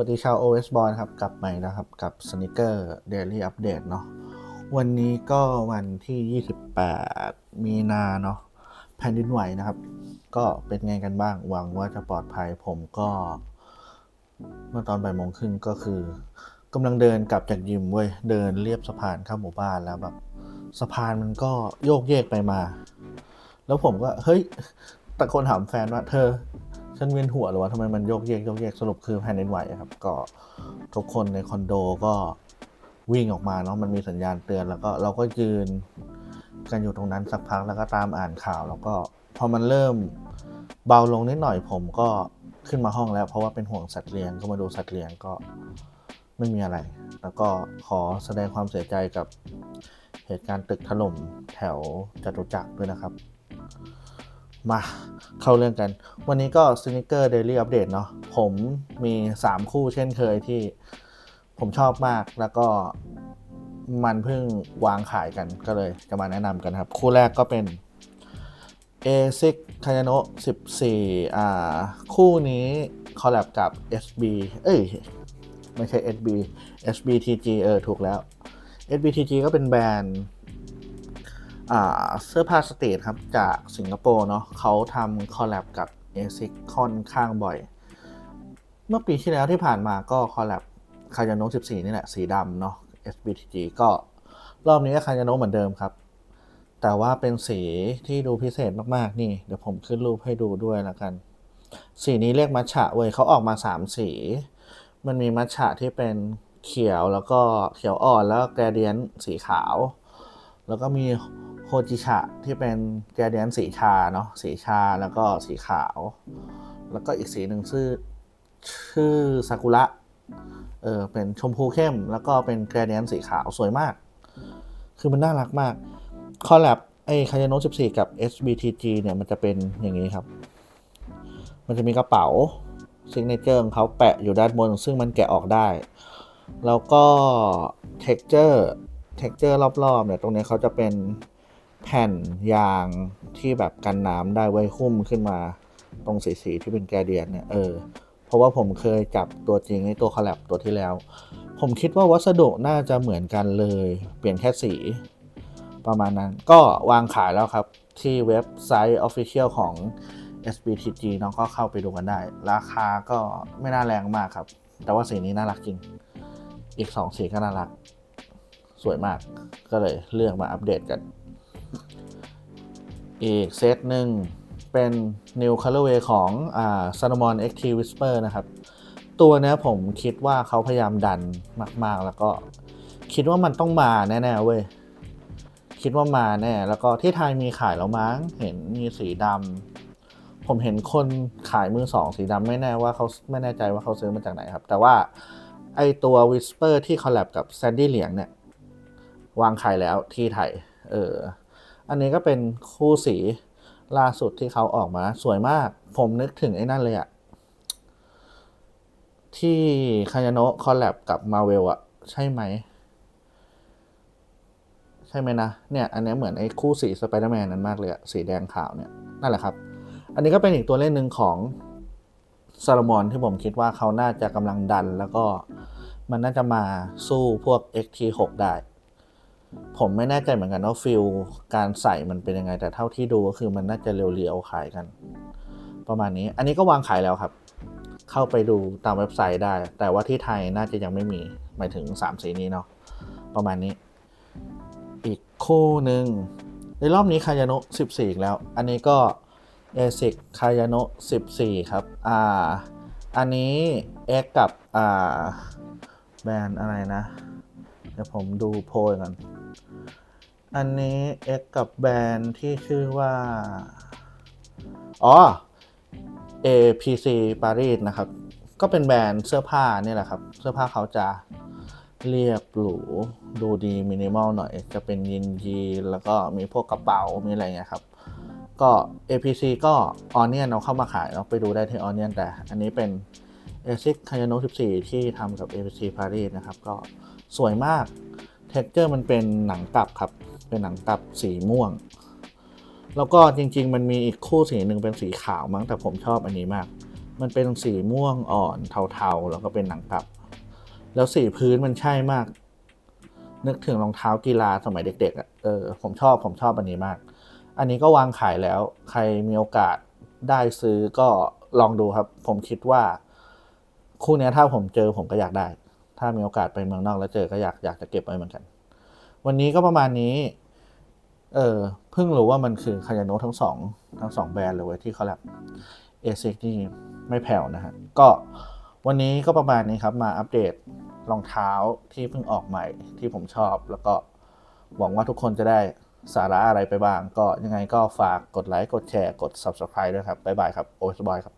วัสดีชาว OS b o y ครับ กลับใหม่นะครับกับ Sneaker Daily Update เนาะวันนี้ก็วันที่ 28 มีนาเนาะแผ่นดินไหวนะครับ ก็เป็นไงกันบ้าง หวังว่าจะปลอดภัยผมก็ เมื่อตอนบ่ายโมงครึ่งก็คือกำลังเดินกลับจากยิมเว้ย เดินเรียบสะพานเข้าหมู่บ้านแล้วแบบสะพานมันก็โยกเยกไปมา แล้วผมก็เฮ้ยตะโกนถามแฟนว่าเธอ ฉันเวียนหัวหรือว่าทำไมมันโยกเยกโยกเยกสรุปคือแผ่นดินไหวครับ ก็ทุกคนในคอนโดก็วิ่งออกมาเนาะมันมีสัญญาณเตือนแล้วก็เราก็ยืนกันอยู่ตรงนั้นสักพักแล้วก็ตามอ่านข่าว แล้วก็พอมันเริ่มเบาลงนิดหน่อยผมก็ขึ้นมาห้องแล้ว เพราะว่าเป็นห่วงสัตว์เลี้ยงก็มาดูสัตว์เลี้ยงก็ไม่มีอะไร แล้วก็ขอแสดงความเสียใจกับเหตุการณ์ตึกถล่มแถวจตุจักรด้วยนะครับ มาเข้าเรื่องกัน วันนี้ก็ Sneaker Daily Update เนาะผมมี 3 คู่เช่นเคยที่ผมชอบมากแล้วก็มันเพิ่งวางขายกันก็เลยจะมาแนะนำกันครับ คู่แรกก็เป็น A6 Kayano 14 อ่า คู่นี้คอลแลบกับ SB เอ้ย ไม่ใช่ SB SBTG เออ ถูกแล้ว SBTG ก็เป็นแบรนด์ เสื้อผ้าสเตทครับจากสิงคโปร์เนาะเขาทำคอลแลบกับ ASIC ค่อนข้างบ่อย เมื่อปีที่แล้วที่ผ่านมาก็คอลแลบคายาโนะ14 นี่แหละ สีดำเนาะ SBTG ก็รอบนี้ก็คายาโนะเหมือนเดิมครับ แต่ว่าเป็นสีที่ดูพิเศษมากๆ นี่ เดี๋ยวผมขึ้นรูปให้ดูด้วยละกัน สีนี้เรียกมัชฉะเว้ยเขาออกมา 3 สี มันมีมัชฉะที่เป็นเขียวแล้วก็เขียวอ่อนแล้วแกรเดียนสีขาว แล้วก็มี โฮจิชะที่เป็นแกรเดียนสีชาเนาะสีชาแล้วก็สีขาว แล้วก็อีกสีหนึ่งชื่อชื่อซากุระเออเป็นชมพูเข้ม แล้วก็เป็นแกรเดียนสีขาวสวยมาก คือมันน่ารักมาก คอลแลบไอ้คายโนะ14 กับ SBTG เนี่ยมันจะเป็นอย่างนี้ครับ มันจะมีกระเป๋าซิกเนเจอร์ของเขาแปะอยู่ด้านบน ซึ่งมันแกะออกได้ แล้วก็ texture texture รอบๆเนี่ยตรงนี้เขาจะเป็น แผ่นยางที่แบบกันน้ำได้ไว้หุ้มขึ้นมาตรงสีๆที่เป็นแกเดียนเนี่ยเออเพราะว่าผมเคยจับตัวจริงในตัวคอลแลบตัวที่แล้ว ผมคิดว่าวัสดุน่าจะเหมือนกันเลย เปลี่ยนแค่สีประมาณนั้นก็วางขายแล้วครับ ที่เว็บไซต์ Official ของ SBTG น้องก็เข้าไปดูกันได้ ราคาก็ไม่น่าแรงมากครับ แต่ว่าสีนี้น่ารักจริง อีก 2 สีก็น่ารัก สวยมากก็เลยเลือกมาอัปเดตกัน อีกเซตหนึ่งเป็น New Colorway ของอ่า Salomon XT Whisper นะครับ ตัวนี้ผมคิดว่าเขาพยายามดันมาก ๆ แล้วก็คิดว่ามันต้องมาแน่ ๆ เว้ย คิดว่ามาแน่ แล้วก็ที่ไทยมีขายแล้วมั้ง เห็นมีสีดำ ผมเห็นคนขายมือสองสีดำไม่แน่ว่าเขาไม่แน่ใจว่าเขาซื้อมาจากไหนครับ แต่ว่าไอตัว Whisper ที่คอลแลบกับ Sandy เหลียงเนี่ย วางขายแล้วที่ไทย เออ อันนี้ก็เป็นคู่สีล่าสุดที่เขาออกมา สวยมาก ผมนึกถึงไอ้นั่นเลยอะที่คายโนะคอลแลบกับมาเวลอะใช่ไหม ใช่ไหมนะ เนี่ย อันนี้เหมือนไอ้คู่สีสไปเดอร์แมนนั้นมากเลยอะสีแดงขาวเนี่ย นั่นแหละครับ อันนี้ก็เป็นอีกตัวเล่นหนึ่งของซาลมอนที่ผมคิดว่าเขาน่าจะกำลังดัน แล้วก็มันน่าจะมาสู้พวก XT6 ได้ ผมไม่แน่ใจเหมือนกันว่าฟิลการใส่มันเป็นยังไง แต่เท่าที่ดูก็คือมันน่าจะเรียวๆขายกัน ประมาณนี้ อันนี้ก็วางขายแล้วครับ เข้าไปดูตามเว็บไซต์ได้ แต่ว่าที่ไทยน่าจะยังไม่มีหมายถึง 3 สีนี้เนาะประมาณนี้ อีกคู่หนึ่งในรอบนี้คายาโนะ14 อีกแล้ว อันนี้ก็ ASIC คายาโนะ14 ครับ อ่า อันนี้ X กับ อ่า แบรนด์อะไรนะ เดี๋ยวผมดูโพยก่อน อันนี้ X กับแบรนด์ที่ชื่อว่า อ๋อ APC Paris นะครับ ก็เป็นแบรนด์เสื้อผ้านี่แหละครับ เสื้อผ้าเขาจะเรียบหรู ดูดีมินิมอลหน่อย จะเป็นยินยีแล้วก็มีพวกกระเป๋า มีอะไรเงี้ยครับ ก็ APC ก็ Onion เอาเข้ามาขายเนาะไปดูได้ที่ Onion แต่ อันนี้เป็น ASIC Kayano 14 ที่ทำกับ APC Paris นะครับ ก็สวยมาก เท็กเจอร์มันเป็นหนังกลับครับ เป็นหนังกลับสีม่วง แล้วก็จริง ๆ มันมีอีกคู่สีหนึ่งเป็นสีขาวมั้งแต่ผมชอบอันนี้มาก มันเป็นสีม่วงอ่อนเทาๆ แล้วก็เป็นหนังกลับ แล้วสีพื้นมันใช่มาก นึกถึงรองเท้ากีฬาสมัยเด็กๆอะเออผมชอบผมชอบอันนี้มาก อันนี้ก็วางขายแล้ว ใครมีโอกาสได้ซื้อก็ลองดูครับ ผมคิดว่า คู่นี้ถ้าผมเจอผมก็อยากได้ ถ้ามีโอกาสไปเมืองนอกแล้วเจอก็อยากอยากจะเก็บไว้เหมือนกัน วันนี้ก็ประมาณนี้ เออเพิ่งรู้ว่ามันคือคายาโนทั้งสองทั้งสองแบรนด์เลยเว้ยที่เขาแบบเอซิกนี่ไม่แผ่วนะฮะ ก็วันนี้ก็ประมาณนี้ครับ มาอัปเดตรองเท้าที่เพิ่งออกใหม่ที่ผมชอบ แล้วก็หวังว่าทุกคนจะได้สาระอะไรไปบ้าง ก็ยังไงก็ฝากกดไลค์ กดแชร์ กด Subscribe ด้วยครับ บ๊ายบายครับ โอสบายครับ